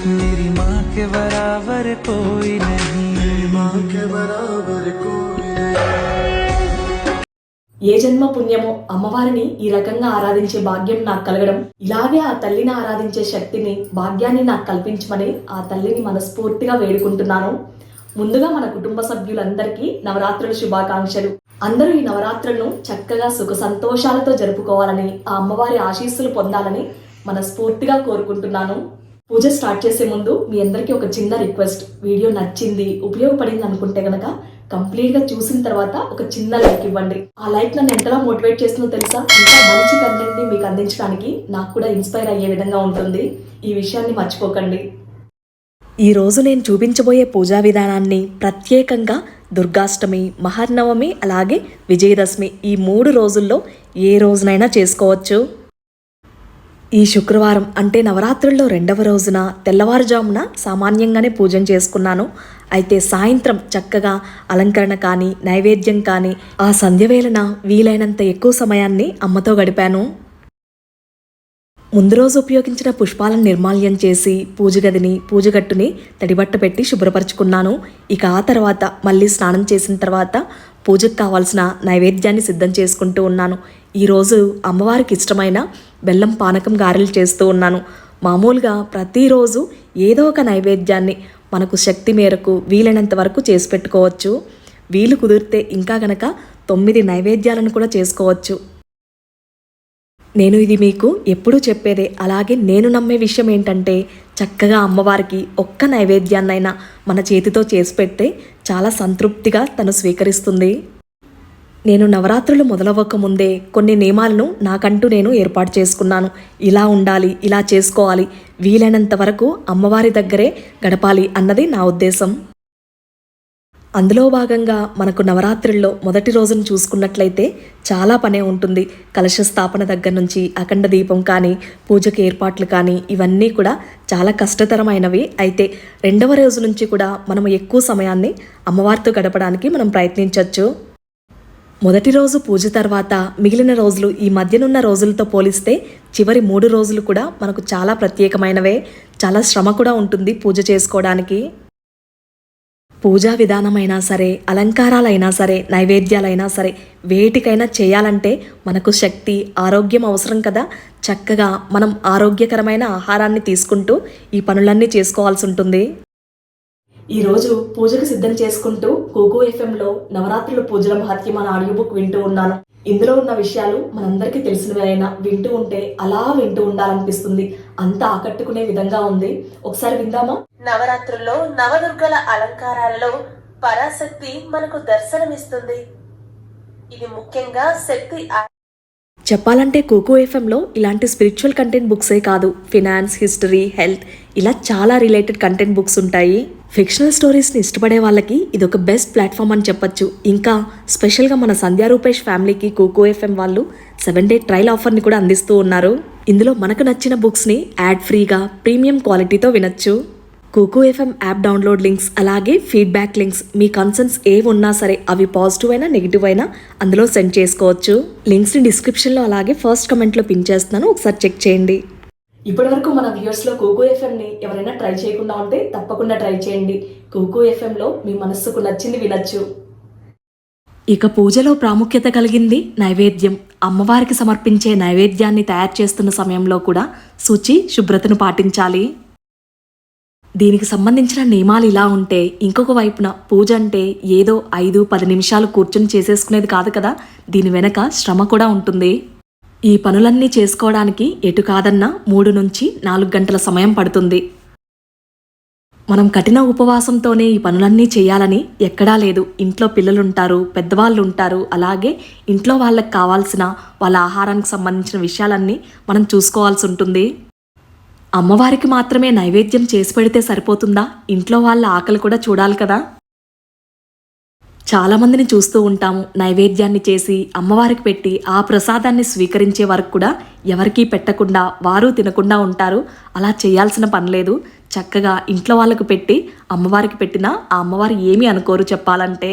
मेरी माँ के बराबर कोई नहीं माँ के बराबर कोई ఏ జన్మ పుణ్యమో అమ్మవారిని ఈ రకంగా ఆరాధించే భాగ్యం నాకు కలగడం ఇలాగే ఆ తల్లిని ఆరాధించే శక్తిని భాగ్యాన్ని నాకు కల్పించమని ఆ తల్లిని మనస్ఫూర్తిగా వేడుకుంటున్నాను ముందుగా మన కుటుంబ సభ్యులందరికీ నవరాత్రుల శుభాకాంక్షలు అందరూ ఈ నవరాత్రులను చక్కగా సుఖ సంతోషాలతో జరుపుకోవాలని ఆ అమ్మవారి ఆశీస్సులు పొందాలని మనస్ఫూర్తిగా కోరుకుంటున్నాను పూజ స్టార్ట్ చేసే ముందు మీ అందరికీ ఒక చిన్న రిక్వెస్ట్. వీడియో నచ్చింది ఉపయోగపడింది అనుకుంటే కనుక కంప్లీట్గా చూసిన తర్వాత ఒక చిన్న లైక్ ఇవ్వండి. ఆ లైక్ నన్ను ఎంతలా మోటివేట్ చేస్తుందో తెలుసా? ఇంకా మంచి కంటెంట్ని మీకు అందించడానికి నాకు కూడా ఇన్స్పైర్ అయ్యే విధంగా ఉంటుంది. ఈ విషయాన్ని మర్చిపోకండి. ఈ రోజు నేను చూపించబోయే పూజా విధానాన్ని ప్రత్యేకంగా దుర్గాష్టమి మహర్నవమి అలాగే విజయదశమి ఈ మూడు రోజుల్లో ఏ రోజునైనా చేసుకోవచ్చు. ఈ శుక్రవారం అంటే నవరాత్రుల్లో రెండవ రోజున తెల్లవారుజామున సామాన్యంగానే పూజం చేసుకున్నాను. అయితే సాయంత్రం చక్కగా అలంకరణ కానీ నైవేద్యం కానీ ఆ సంధ్యవేళన వీలైనంత ఎక్కువ సమయాన్ని అమ్మతో గడిపాను. ముందు రోజు ఉపయోగించిన పుష్పాలను నిర్మాల్యం చేసి పూజగదిని పూజగట్టుని తడిబట్ట పెట్టి శుభ్రపరచుకున్నాను. ఇక ఆ తర్వాత మళ్ళీ స్నానం చేసిన తర్వాత పూజకు కావాల్సిన నైవేద్యాన్ని సిద్ధం చేసుకుంటూ ఉన్నాను. ఈరోజు అమ్మవారికి ఇష్టమైన బెల్లం పానకం గారెలు చేస్తూ ఉన్నాను. మామూలుగా ప్రతిరోజు ఏదో ఒక నైవేద్యాన్ని మనకు శక్తి మేరకు వీలైనంత వరకు చేసి పెట్టుకోవచ్చు. వీలు కుదిరితే ఇంకా గనక తొమ్మిది నైవేద్యాలను కూడా చేసుకోవచ్చు. నేను ఇది మీకు ఎప్పుడూ చెప్పేదే. అలాగే నేను నమ్మే విషయం ఏంటంటే చక్కగా అమ్మవారికి ఒక్క నైవేద్యాన్నైనా మన చేతితో చేసి పెడితే చాలా సంతృప్తిగా తను స్వీకరిస్తుంది. నేను నవరాత్రులు మొదలవ్వకముందే కొన్ని నియమాలను నాకంటూ నేను ఏర్పాటు చేసుకున్నాను. ఇలా ఉండాలి ఇలా చేసుకోవాలి. వీలైనంత వరకు అమ్మవారి దగ్గరే గడపాలి అన్నది నా ఉద్దేశం. అందులో భాగంగా మనకు నవరాత్రుల్లో మొదటి రోజును చూసుకున్నట్లయితే చాలా పనే ఉంటుంది. కలశ స్థాపన దగ్గర నుంచి అఖండ దీపం కానీ పూజకి ఏర్పాట్లు కానీ ఇవన్నీ కూడా చాలా కష్టతరమైనవి. అయితే రెండవ రోజు నుంచి కూడా మనం ఎక్కువ సమయాన్ని అమ్మవారితో గడపడానికి మనం ప్రయత్నించవచ్చు మొదటి రోజు పూజ తర్వాత మిగిలిన రోజులు ఈ మధ్యనున్న రోజులతో పోలిస్తే చివరి మూడు రోజులు కూడా మనకు చాలా ప్రత్యేకమైనవే. చాలా శ్రమ కూడా ఉంటుంది పూజ చేసుకోవడానికి. పూజా విధానమైనా సరే అలంకారాలైనా సరే నైవేద్యాలైనా సరే వేటికైనా చేయాలంటే మనకు శక్తి ఆరోగ్యం అవసరం కదా. చక్కగా మనం ఆరోగ్యకరమైన ఆహారాన్ని తీసుకుంటూ ఈ పనులన్నీ చేసుకోవాల్సి ఉంటుంది. ఈరోజు పూజకు సిద్ధం చేసుకుంటూ కోకో ఎఫ్ఎంలో నవరాత్రుల పూజల మహత్యం అనే ఆడియో బుక్ వింటూ ఉన్నాను. ఇందులో ఉన్న విషయాలు మనందరికీ తెలిసినవైనా వింటూ ఉంటే అలా వింటూ ఉండాలనిపిస్తుంది. అంత ఆకట్టుకునే విధంగా ఉంది. ఒకసారి విందామా? నవరాత్రుల్లో నవదుర్గల అలంకారాలలో పరాశక్తి మనకు దర్శనమిస్తుంది. ఇది ముఖ్యంగా శక్తి చెప్పాలంటే కోకో ఎఫ్ఎంలో ఇలాంటి స్పిరిచువల్ కంటెంట్ బుక్సే కాదు. ఫినాన్స్ హిస్టరీ హెల్త్ ఇలా చాలా రిలేటెడ్ కంటెంట్ బుక్స్ ఉంటాయి. ఫిక్షనల్ స్టోరీస్ని ఇష్టపడే వాళ్ళకి ఇది ఒక బెస్ట్ ప్లాట్ఫామ్ అని చెప్పొచ్చు. ఇంకా స్పెషల్గా మన సంధ్యా రూపేష్ ఫ్యామిలీకి కోకో ఎఫ్ఎం వాళ్ళు సెవెన్ డే ట్రయల్ ఆఫర్ని కూడా అందిస్తూ ఉన్నారు. ఇందులో మనకు నచ్చిన బుక్స్ని యాడ్ ఫ్రీగా ప్రీమియం క్వాలిటీతో వినొచ్చు. Kuku FM app download links అలాగే ఫీడ్బ్యాక్ లింక్స్ మీ కన్సర్న్స్ ఏవి ఉన్నా సరే అవి పాజిటివ్ అయినా నెగిటివ్ అయినా అందులో సెండ్ చేసుకోవచ్చు. లింక్స్ని డిస్క్రిప్షన్లో అలాగే ఫస్ట్ కమెంట్లో పిన్ చేస్తున్నాను. ఒకసారి చెక్ చేయండి. ఇప్పటివరకు మన వ్యూయర్స్లో కోకో ఎఫ్ఎంని ఎవరైనా ట్రై చేయకుండా ఉంటే తప్పకుండా ట్రై చేయండి. కోకో ఎఫ్ఎంలో మీ మనస్సుకు నచ్చింది వినొచ్చు. ఇక పూజలో ప్రాముఖ్యత కలిగింది నైవేద్యం. అమ్మవారికి సమర్పించే నైవేద్యాన్ని తయారు చేస్తున్న సమయంలో కూడా శుచి శుభ్రతను పాటించాలి. దీనికి సంబంధించిన నియమాలు ఇలా ఉంటే ఇంకొక వైపున పూజ అంటే ఏదో ఐదు పది నిమిషాలు కూర్చొని చేసేసుకునేది కాదు కదా? దీని వెనక శ్రమ కూడా ఉంటుంది. ఈ పనులన్నీ చేసుకోవడానికి ఎటు కాదన్నా మూడు నుంచి నాలుగు గంటల సమయం పడుతుంది. మనం కఠిన ఉపవాసంతోనే ఈ పనులన్నీ చేయాలని ఎక్కడా లేదు. ఇంట్లో పిల్లలుంటారు పెద్దవాళ్ళు ఉంటారు అలాగే ఇంట్లో వాళ్ళకి కావాల్సిన వాళ్ళ ఆహారానికి సంబంధించిన విషయాలన్నీ మనం చూసుకోవాల్సి ఉంటుంది. అమ్మవారికి మాత్రమే నైవేద్యం చేసి పెడితే సరిపోతుందా? ఇంట్లో వాళ్ళ ఆకలి కూడా చూడాలి కదా? చాలామందిని చూస్తూ ఉంటాము. నైవేద్యాన్ని చేసి అమ్మవారికి పెట్టి ఆ ప్రసాదాన్ని స్వీకరించే వరకు కూడా ఎవరికీ పెట్టకుండా వారు తినకుండా ఉంటారు. అలా చేయాల్సిన పని లేదు. చక్కగా ఇంట్లో వాళ్ళకు పెట్టి అమ్మవారికి పెట్టినా ఆ అమ్మవారు ఏమీ అనుకోరు చెప్పాలంటే.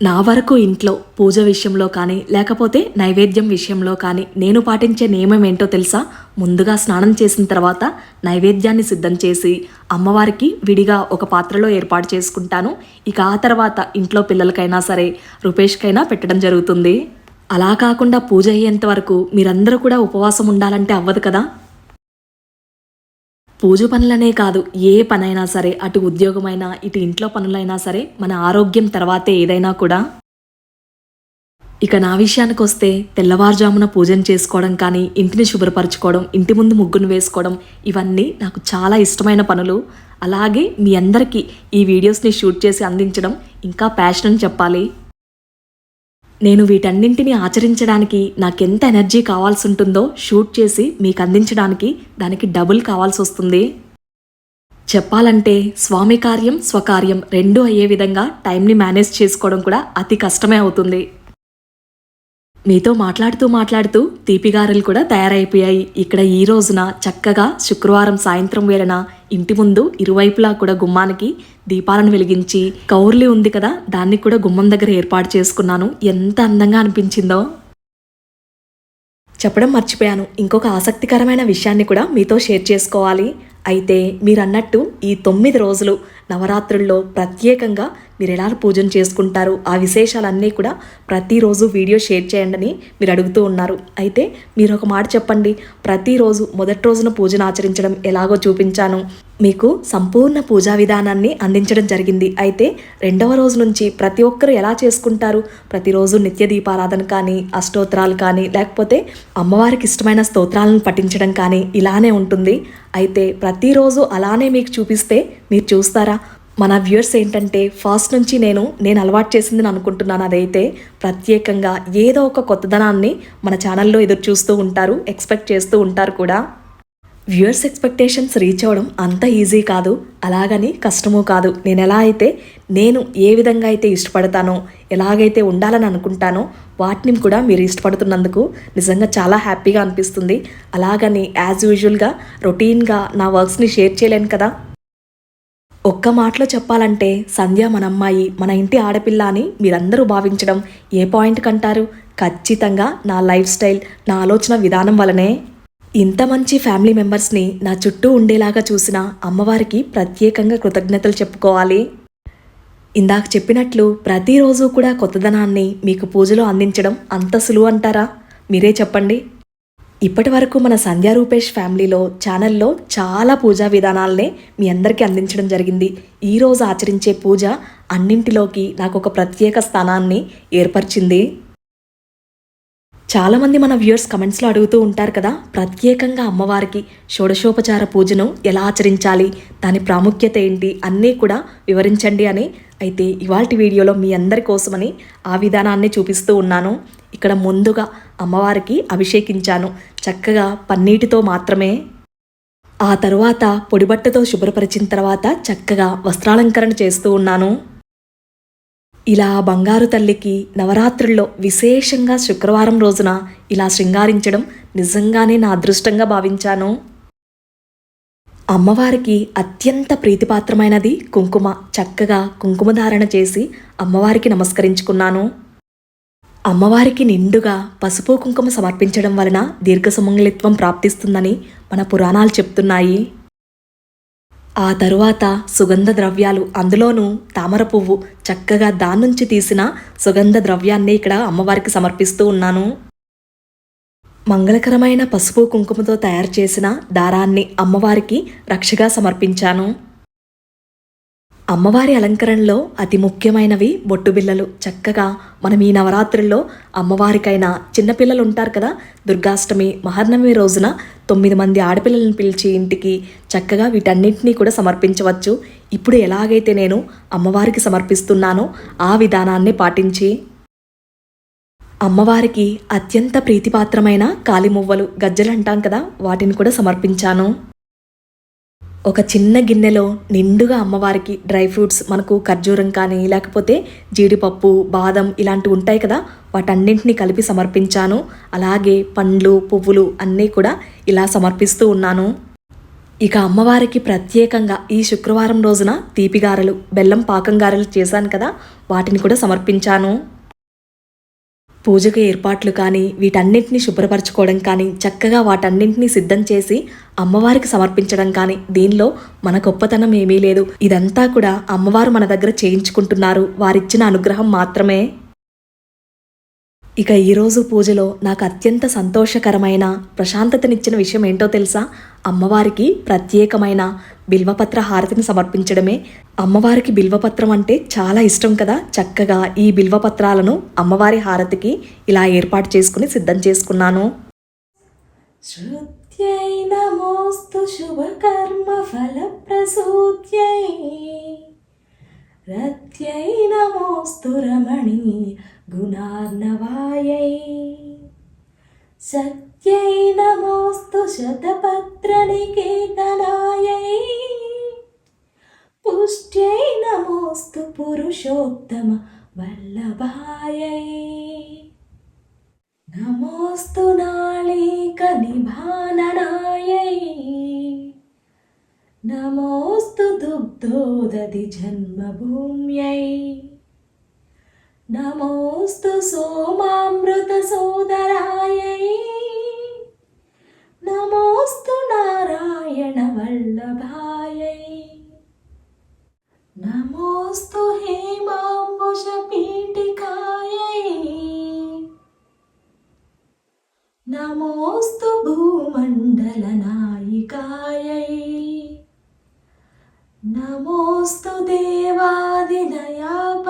నా వరకు ఇంట్లో పూజ విషయంలో కానీ లేకపోతే నైవేద్యం విషయంలో కానీ నేను పాటించే నియమం ఏంటో తెలుసా? ముందుగా స్నానం చేసిన తర్వాత నైవేద్యాన్ని సిద్ధం చేసి అమ్మవారికి విడిగా ఒక పాత్రలో ఏర్పాటు చేసుకుంటాను. ఇక ఆ తర్వాత ఇంట్లో పిల్లలకైనా సరే రూపేష్కైనా పెట్టడం జరుగుతుంది. అలా కాకుండా పూజ అయ్యేంత వరకు మీరందరూ కూడా ఉపవాసం ఉండాలంటే అవ్వదు కదా? పూజ పనులనే కాదు ఏ పనైనా సరే అటు ఉద్యోగమైనా ఇటు ఇంట్లో పనులైనా సరే మన ఆరోగ్యం తర్వాతే ఏదైనా కూడా. ఇక నా విషయానికి వస్తే తెల్లవారుజామున పూజను చేసుకోవడం కానీ ఇంటిని శుభ్రపరచుకోవడం ఇంటి ముందు ముగ్గును వేసుకోవడం ఇవన్నీ నాకు చాలా ఇష్టమైన పనులు. అలాగే మీ అందరికీ ఈ వీడియోస్ని షూట్ చేసి అందించడం ఇంకా ప్యాషన్ అని చెప్పాలి. నేను వీటన్నింటిని ఆచరించడానికి నాకెంత ఎనర్జీ కావాల్సి ఉంటుందో షూట్ చేసి మీకు అందించడానికి దానికి డబుల్ కావాల్సి వస్తుంది చెప్పాలంటే స్వామి కార్యం స్వకార్యం రెండూ అయ్యే విధంగా టైంని మేనేజ్ చేసుకోవడం కూడా అతి కష్టమే అవుతుంది. మీతో మాట్లాడుతూ మాట్లాడుతూ తీపిగారెలు కూడా తయారైపోయాయి. ఇక్కడ ఈ రోజున చక్కగా శుక్రవారం సాయంత్రం వేళన ఇంటి ముందు ఇరువైపులా కూడా గుమ్మానికి దీపాలను వెలిగించి కౌర్లి ఉంది కదా దాన్ని కూడా గుమ్మం దగ్గర ఏర్పాటు చేసుకున్నాను. ఎంత అందంగా అనిపించిందో. చెప్పడం మర్చిపోయాను. ఇంకొక ఆసక్తికరమైన విషయాన్ని కూడా మీతో షేర్ చేసుకోవాలి. అయితే మీరు అన్నట్టు ఈ తొమ్మిది రోజులు నవరాత్రుల్లో ప్రత్యేకంగా మీరు ఎలా పూజన చేసుకుంటారు? ఆ విశేషాలన్నీ కూడా ప్రతిరోజు వీడియో షేర్ చేయండి అని మీరు అడుగుతూ ఉన్నారు. అయితే మీరు ఒక మాట చెప్పండి. ప్రతిరోజు మొదటి రోజున పూజను ఆచరించడం ఎలాగో చూపించాను. మీకు సంపూర్ణ పూజా విధానాన్ని అందించడం జరిగింది. అయితే రెండవ రోజు నుంచి ప్రతి ఒక్కరు ఎలా చేసుకుంటారు? ప్రతిరోజు నిత్య దీపారాధన కానీ అష్టోత్తరాలు కానీ లేకపోతే అమ్మవారికి ఇష్టమైన స్తోత్రాలను పఠించడం కానీ ఇలానే ఉంటుంది. అయితే ప్రతిరోజు అలానే మీకు చూపిస్తే మీరు చూస్తారా? మన వ్యూయర్స్ ఏంటంటే ఫస్ట్ నుంచి నేను నేను అలవాటు చేసిందని అనుకుంటున్నాను అదైతే ప్రత్యేకంగా ఏదో ఒక కొత్తదనాన్ని మన ఛానల్లో ఎదురు చూస్తూ ఉంటారు ఎక్స్పెక్ట్ చేస్తూ ఉంటారు కూడా. వ్యూయర్స్ ఎక్స్పెక్టేషన్స్ రీచ్ అవ్వడం అంత ఈజీ కాదు అలాగని కష్టమూ కాదు. నేను ఎలా అయితే నేను ఏ విధంగా అయితే ఇష్టపడతానో ఎలాగైతే ఉండాలని అనుకుంటానో వాటిని కూడా మీరు ఇష్టపడుతున్నందుకు నిజంగా చాలా హ్యాపీగా అనిపిస్తుంది. అలాగని యాజ్ యూజువల్గా రొటీన్గా నా వర్క్స్ని షేర్ చేయలేను కదా. ఒక్క మాటలో చెప్పాలంటే సంధ్య మన అమ్మాయి మన ఇంటి ఆడపిల్ల అని మీరందరూ భావించడం ఏ పాయింట్ కంటారు? ఖచ్చితంగా నా లైఫ్ స్టైల్ నా ఆలోచన విధానం వలనే. ఇంత మంచి ఫ్యామిలీ మెంబర్స్ని నా చుట్టూ ఉండేలాగా చూసిన అమ్మవారికి ప్రత్యేకంగా కృతజ్ఞతలు చెప్పుకోవాలి. ఇందాక చెప్పినట్లు ప్రతిరోజు కూడా కొత్తదనాన్ని మీకు పూజలో అందించడం అంత సులువు అంటారా? మీరే చెప్పండి. ఇప్పటి వరకు మన సంధ్యా రూపేష్ ఫ్యామిలీలో ఛానల్లో చాలా పూజా విధానాలనే మీ అందరికీ అందించడం జరిగింది. ఈరోజు ఆచరించే పూజ అన్నింటిలోకి నాకు ఒక ప్రత్యేక స్థానాన్ని ఏర్పరిచింది. చాలామంది మన వ్యూయర్స్ కమెంట్స్లో అడుగుతూ ఉంటారు కదా ప్రత్యేకంగా అమ్మవారికి షోడశోపచార పూజను ఎలా ఆచరించాలి దాని ప్రాముఖ్యత ఏంటి అన్నీ కూడా వివరించండి అని అయితే ఇవాల్టి వీడియోలో మీ అందరి కోసమని ఆ విధానాన్ని చూపిస్తూ ఉన్నాను. ఇక్కడ ముందుగా అమ్మవారికి అభిషేకించాను. చక్కగా పన్నీటితో మాత్రమే. ఆ తరువాత పొడిబట్టతో శుభ్రపరిచిన తర్వాత చక్కగా వస్త్రాలంకరణ చేస్తూ ఉన్నాను. ఇలా బంగారు తల్లికి నవరాత్రుల్లో విశేషంగా శుక్రవారం రోజున ఇలా శృంగారించడం నిజంగానే నా అదృష్టంగా భావించాను. అమ్మవారికి అత్యంత ప్రీతిపాత్రమైనది కుంకుమ. చక్కగా కుంకుమ ధారణ చేసి అమ్మవారికి నమస్కరించుకున్నాను. అమ్మవారికి నిండుగా పసుపు కుంకుమ సమర్పించడం వలన దీర్ఘ సుమంగళిత్వం ప్రాప్తిస్తుందని మన పురాణాలు చెప్తున్నాయి. ఆ తరువాత సుగంధ ద్రవ్యాలు అందులోనూ తామర పువ్వు చక్కగా దాని నుంచి తీసిన సుగంధ ద్రవ్యాన్ని ఇక్కడ అమ్మవారికి సమర్పిస్తూ ఉన్నాను. మంగళకరమైన పసుపు కుంకుమతో తయారు చేసిన దారాన్ని అమ్మవారికి రక్షగా సమర్పించాను. అమ్మవారి అలంకరణలో అతి ముఖ్యమైనవి బొట్టుబిల్లలు చక్కగా మనం ఈ నవరాత్రుల్లో అమ్మవారికైనా చిన్నపిల్లలు ఉంటారు కదా దుర్గాష్టమి మహర్నవమి రోజున తొమ్మిది మంది ఆడపిల్లలను పిలిచి ఇంటికి చక్కగా వీటన్నింటినీ కూడా సమర్పించవచ్చు. ఇప్పుడు ఎలాగైతే నేను అమ్మవారికి సమర్పిస్తున్నానో ఆ విధానాన్ని పాటించి అమ్మవారికి అత్యంత ప్రీతిపాత్రమైన కాలిమువ్వలు గజ్జలు అంటాం కదా వాటిని కూడా సమర్పించాను. ఒక చిన్న గిన్నెలో నిండుగా అమ్మవారికి డ్రై ఫ్రూట్స్ మనకు ఖర్జూరం కానీ లేకపోతే జీడిపప్పు బాదం ఇలాంటివి ఉంటాయి కదా వాటన్నింటినీ కలిపి సమర్పించాను. అలాగే పండ్లు పువ్వులు అన్నీ కూడా ఇలా సమర్పిస్తూ ఉన్నాను. ఇక అమ్మవారికి ప్రత్యేకంగా ఈ శుక్రవారం రోజున తీపిగారెలు బెల్లం పాకం గారెలు చేశాను కదా వాటిని కూడా సమర్పించాను. పూజకు ఏర్పాట్లు కానీ వీటన్నింటినీ శుభ్రపరచుకోవడం కానీ చక్కగా వాటన్నింటినీ సిద్ధం చేసి అమ్మవారికి సమర్పించడం కానీ దీనిలో మన గొప్పతనం ఏమీ లేదు. ఇదంతా కూడా అమ్మవారు మన దగ్గర చేయించుకుంటున్నారు. వారిచ్చిన అనుగ్రహం మాత్రమే. ఇక ఈరోజు పూజలో నాకు అత్యంత సంతోషకరమైన ప్రశాంతతనిచ్చిన విషయం ఏంటో తెలుసా? అమ్మవారికి ప్రత్యేకమైన బిల్వపత్ర హారతిని సమర్పించడమే. అమ్మవారికి బిల్వపత్రం అంటే చాలా ఇష్టం కదా? చక్కగా ఈ బిల్వపత్రాలను అమ్మవారి హారతికి ఇలా ఏర్పాటు చేసుకుని సిద్ధం చేసుకున్నాను. శృత్యై శుభకర్మ ఫల ప్రసూత్యై रमणी गुणार्णवायै सत्यै नमोऽस्तु शतपत्रनिकेतनायै पुष्ट्यै नमोऽस्तु पुरुषोत्तम वल्लभायै नमोऽस्तु नाळीकनिभाननायै नमोऽस्तु दुग्धोदधि जन्मभूम्यै నమోస్తు సోమామృత సోదరాయై. నమోస్తు నారాయణ వల్లభాయై. నమోస్తు హేమాంబుష పీఠికాయై. నమోస్తు భూమండల నాయికాయై. నమోస్తు దేవాదిదయా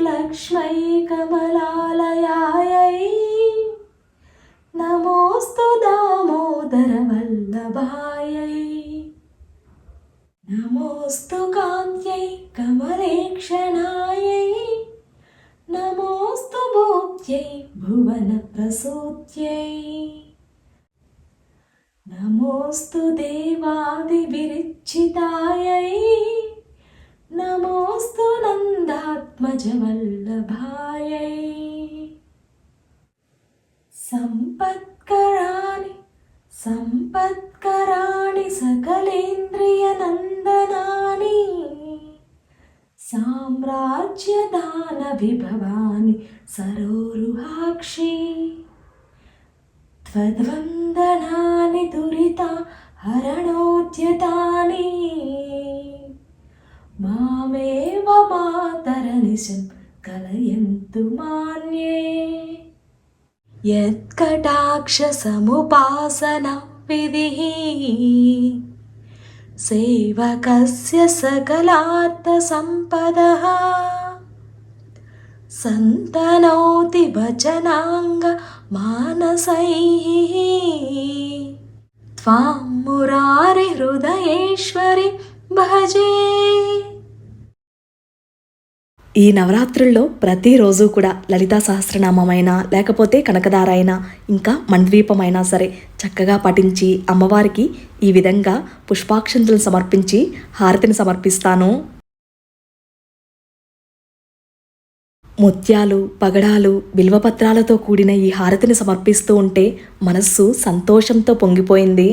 नमोऽस्तु लक्ष्मै कमलालयायै नमोऽस्तु दामोदरवल्लभायै नमोऽस्तु कान्त्यै कमलेक्षणायै नमोऽस्तु भूत्यै भुवनप्रसूत्यै नमोऽस्तु देवादिभिरिच्छितायै नमोऽस्तु नन्दात्मजवल्लभायै सम्पत्कराणि सम्पत्कराणि सकलेन्द्रियनन्दनानि साम्राज्यदानविभवानि सरोरुहाक्षी त्वद्वन्दनानि दुरिता हरणोद्यतानि मामेव मातरनिशं कलयन्तु मान्ये। यत्कटाक्षसमुपासनविधिः सेवकस्य सकलार्थसम्पदः। सन्तनोति वचनाङ्गमानसैः त्वां मुरारिहृदयेश्वरि भजे ఈ నవరాత్రుల్లో ప్రతిరోజు కూడా లలితా సహస్రనామమైనా లేకపోతే కనకదారైనా ఇంకా మండ్వీపమైనా సరే చక్కగా పఠించి అమ్మవారికి ఈ విధంగా పుష్పాక్షంతులు సమర్పించి హారతిని సమర్పిస్తాను. ముత్యాలు పగడాలు బిల్వపత్రాలతో కూడిన ఈ హారతిని సమర్పిస్తూ ఉంటే మనస్సు సంతోషంతో పొంగిపోయింది.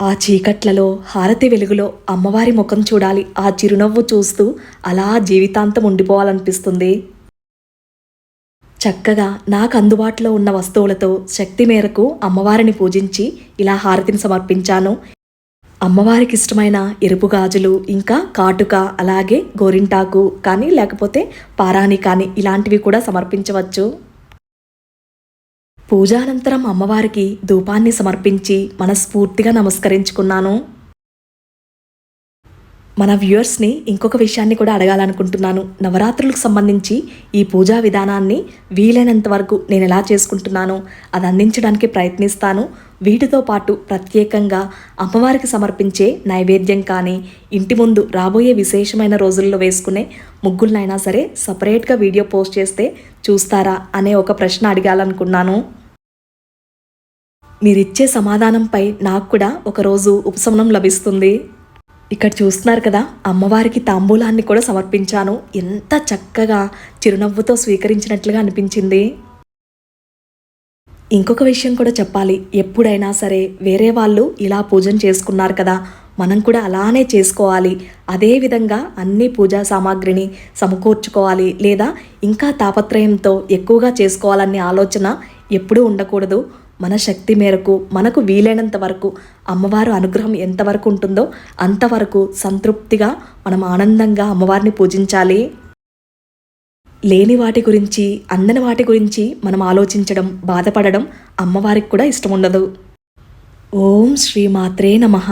ఆ చీకట్లలో హారతి వెలుగులో అమ్మవారి ముఖం చూడాలి. ఆ చిరునవ్వు చూస్తూ అలా జీవితాంతం ఉండిపోవాలనిపిస్తుంది. చక్కగా నాకు అందుబాటులో ఉన్న వస్తువులతో శక్తి మేరకు అమ్మవారిని పూజించి ఇలా హారతిని సమర్పించాను. అమ్మవారికి ఇష్టమైన ఎరుపు గాజులు ఇంకా కాటుక అలాగే గోరింటాకు కానీ లేకపోతే పారాణి కానీ ఇలాంటివి కూడా సమర్పించవచ్చు. పూజానంతరం అమ్మవారికి ధూపాన్ని సమర్పించి మనస్ఫూర్తిగా నమస్కరించుకున్నాను. మన వ్యూయర్స్ని ఇంకొక విషయాన్ని కూడా అడగాలనుకుంటున్నాను. నవరాత్రులకు సంబంధించి ఈ పూజా విధానాన్ని వీలైనంత వరకు నేను ఎలా చేసుకుంటున్నానో అది అందించడానికి ప్రయత్నిస్తాను. వీటితో పాటు ప్రత్యేకంగా అమ్మవారికి సమర్పించే నైవేద్యం కానీ ఇంటి ముందు రాబోయే విశేషమైన రోజుల్లో వేసుకునే ముగ్గులనైనా సరే సపరేట్గా వీడియో పోస్ట్ చేస్తే చూస్తారా అనే ఒక ప్రశ్న అడగాలనుకున్నాను. మీరిచ్చే సమాధానంపై నాకు కూడా ఒకరోజు ఉపశమనం లభిస్తుంది. ఇక్కడ చూస్తున్నారు కదా అమ్మవారికి తాంబూలాన్ని కూడా సమర్పించాను. ఎంత చక్కగా చిరునవ్వుతో స్వీకరించినట్లుగా అనిపించింది. ఇంకొక విషయం కూడా చెప్పాలి. ఎప్పుడైనా సరే వేరే వాళ్ళు ఇలా పూజన చేసుకున్నారు కదా మనం కూడా అలానే చేసుకోవాలి. అదే విధంగా అన్ని పూజా సామాగ్రిని సమకూర్చుకోవాలి లేదా ఇంకా తాపత్రయంతో ఎక్కువగా చేసుకోవాలనే ఆలోచన ఎప్పుడూ ఉండకూడదు. మన శక్తి మేరకు మనకు వీలైనంత వరకు అమ్మవారు అనుగ్రహం ఎంతవరకు ఉంటుందో అంతవరకు సంతృప్తిగా మనం ఆనందంగా అమ్మవారిని పూజించాలి. లేని వాటి గురించి అందని వాటి గురించి మనం ఆలోచించడం బాధపడడం అమ్మవారికి కూడా ఇష్టం ఉండదు ఓం శ్రీ మాత్రే నమః.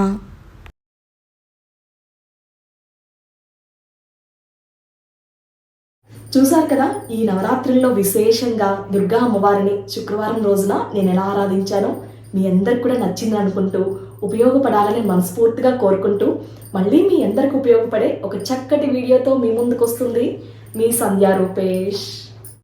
చూశారు కదా ఈ నవరాత్రుల్లో విశేషంగా దుర్గా అమ్మవారిని శుక్రవారం రోజున నేను ఎలా ఆరాధించానో మీ అందరికి కూడా నచ్చింది అనుకుంటూ ఉపయోగపడాలని మనస్ఫూర్తిగా కోరుకుంటూ మళ్ళీ మీ అందరికి ఉపయోగపడే ఒక చక్కటి వీడియోతో మీ ముందుకు వస్తుంది మీ సంధ్యా రూపేష్.